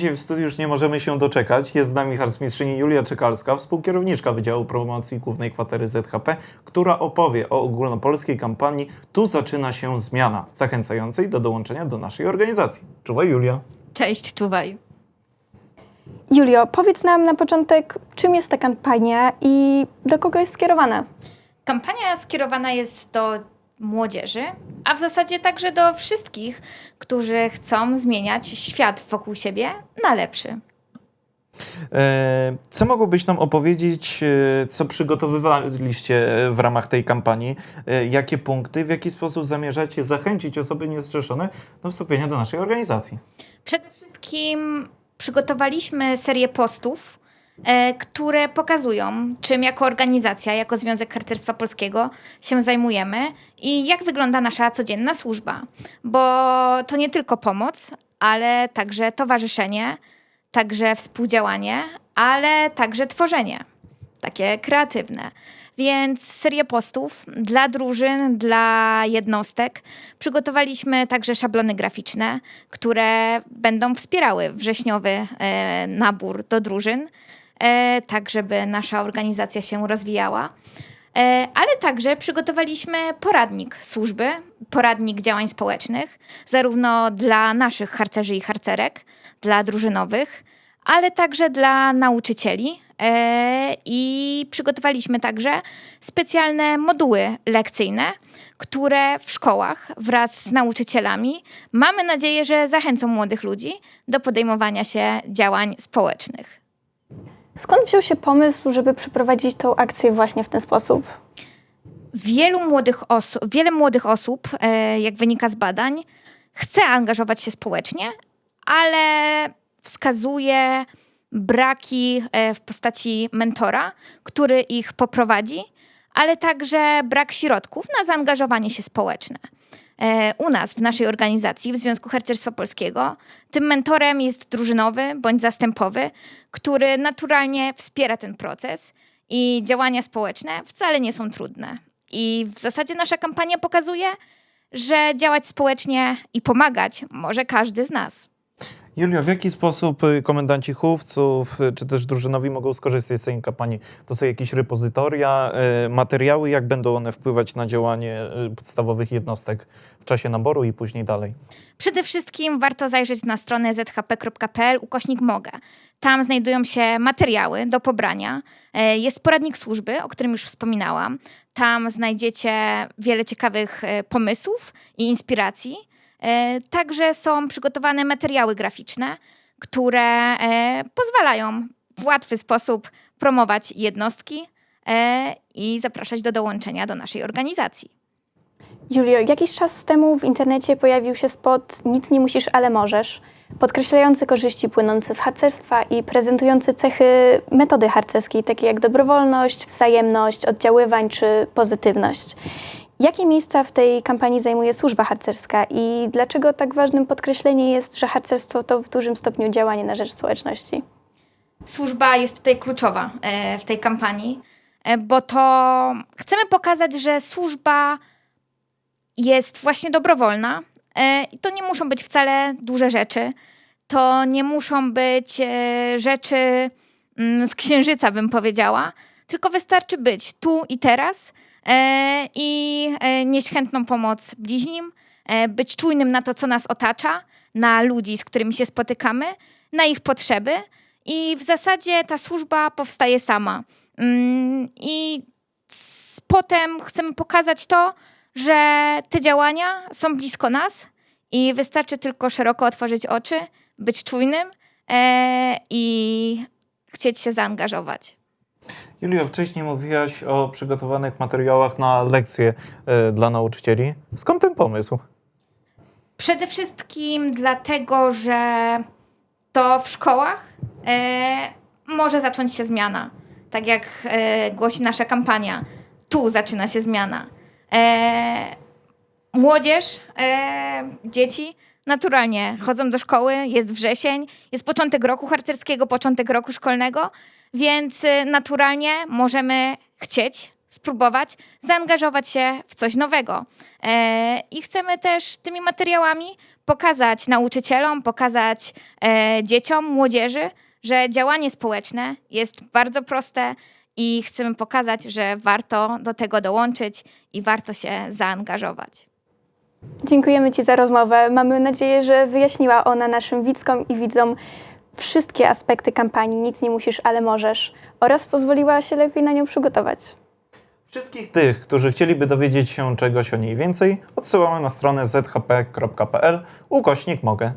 Dzisiaj w studiu już nie możemy się doczekać. Jest z nami harcmistrzyni Julia Czekalska, współkierowniczka Wydziału Promocji Głównej Kwatery ZHP, która opowie o ogólnopolskiej kampanii Tu zaczyna się zmiana, zachęcającej do dołączenia do naszej organizacji. Czuwaj Julia. Cześć, czuwaj. Julio, powiedz nam na początek, czym jest ta kampania i do kogo jest skierowana? Kampania skierowana jest do młodzieży, a w zasadzie także do wszystkich, którzy chcą zmieniać świat wokół siebie na lepszy. E, Co mogłobyś nam opowiedzieć, e, co przygotowywaliście w ramach tej kampanii? E, Jakie punkty, w jaki sposób zamierzacie zachęcić osoby niezrzeszone do wstąpienia do naszej organizacji? Przede wszystkim przygotowaliśmy serię postów, e, które pokazują, czym jako organizacja, jako Związek Harcerstwa Polskiego się zajmujemy i jak wygląda nasza codzienna służba. Bo to nie tylko pomoc, ale także towarzyszenie, także współdziałanie, ale także tworzenie, takie kreatywne. Więc serię postów dla drużyn, dla jednostek. Przygotowaliśmy także szablony graficzne, które będą wspierały wrześniowy e, nabór do drużyn, e, tak żeby nasza organizacja się rozwijała. E, ale także przygotowaliśmy poradnik służby, poradnik działań społecznych, zarówno dla naszych harcerzy i harcerek, dla drużynowych, ale także dla nauczycieli. E, I przygotowaliśmy także specjalne moduły lekcyjne, które w szkołach wraz z nauczycielami mamy nadzieję, że zachęcą młodych ludzi do podejmowania się działań społecznych. Skąd wziął się pomysł, żeby przeprowadzić tą akcję właśnie w ten sposób? wielu młodych osób, wiele młodych osób, e, jak wynika z badań, chce angażować się społecznie, ale wskazuje braki e, w postaci mentora, który ich poprowadzi, ale także brak środków na zaangażowanie się społeczne. E, U nas, w naszej organizacji, w Związku Harcerstwa Polskiego, tym mentorem jest drużynowy bądź zastępowy, który naturalnie wspiera ten proces i działania społeczne wcale nie są trudne. I w zasadzie nasza kampania pokazuje, że działać społecznie i pomagać może każdy z nas. Julio, w jaki sposób y, komendanci chówców y, czy też drużynowi mogą skorzystać z tej kampanii? To są jakieś repozytoria, y, materiały, jak będą one wpływać na działanie podstawowych jednostek w czasie naboru i później dalej? Przede wszystkim warto zajrzeć na stronę zhp.pl ukośnik mogę. Tam znajdują się materiały do pobrania. E, Jest poradnik służby, o którym już wspominałam. Tam znajdziecie wiele ciekawych e, pomysłów i inspiracji. E, Także są przygotowane materiały graficzne, które e, pozwalają w łatwy sposób promować jednostki e, i zapraszać do dołączenia do naszej organizacji. Julio, jakiś czas temu w internecie pojawił się spot Nic nie musisz, ale możesz, podkreślający korzyści płynące z harcerstwa i prezentujący cechy metody harcerskiej, takie jak dobrowolność, wzajemność, oddziaływań czy pozytywność. Jakie miejsca w tej kampanii zajmuje służba harcerska i dlaczego tak ważnym podkreśleniem jest, że harcerstwo to w dużym stopniu działanie na rzecz społeczności? służba jest tutaj kluczowa e, w tej kampanii, e, bo to chcemy pokazać, że służba jest właśnie dobrowolna e, i to nie muszą być wcale duże rzeczy. To nie muszą być rzeczy mm, z księżyca, bym powiedziała, tylko wystarczy być tu i teraz i nieść chętną pomoc bliźnim, e, być czujnym na to, co nas otacza, na ludzi, z którymi się spotykamy, na ich potrzeby. I w zasadzie ta służba powstaje sama. Mm, I potem chcemy pokazać to, że te działania są blisko nas i wystarczy tylko szeroko otworzyć oczy, być czujnym e, i chcieć się zaangażować. Julio, wcześniej mówiłaś o przygotowanych materiałach na lekcje e, dla nauczycieli. Skąd ten pomysł? Przede wszystkim dlatego, że to w szkołach e, może zacząć się zmiana. Tak jak e, głosi nasza kampania. Tu zaczyna się zmiana. Młodzież, dzieci naturalnie chodzą do szkoły, jest wrzesień, jest początek roku harcerskiego, początek roku szkolnego, więc e, naturalnie możemy chcieć spróbować zaangażować się w coś nowego. E, I chcemy też tymi materiałami pokazać nauczycielom, pokazać e, dzieciom, młodzieży, że działanie społeczne jest bardzo proste i chcemy pokazać, że warto do tego dołączyć i warto się zaangażować. Dziękujemy Ci za rozmowę. Mamy nadzieję, że wyjaśniła ona naszym widzkom i widzom wszystkie aspekty kampanii Nic nie musisz, ale możesz oraz pozwoliła się lepiej na nią przygotować. Wszystkich tych, którzy chcieliby dowiedzieć się czegoś o niej więcej, odsyłamy na stronę zhp.pl ukośnik mogę.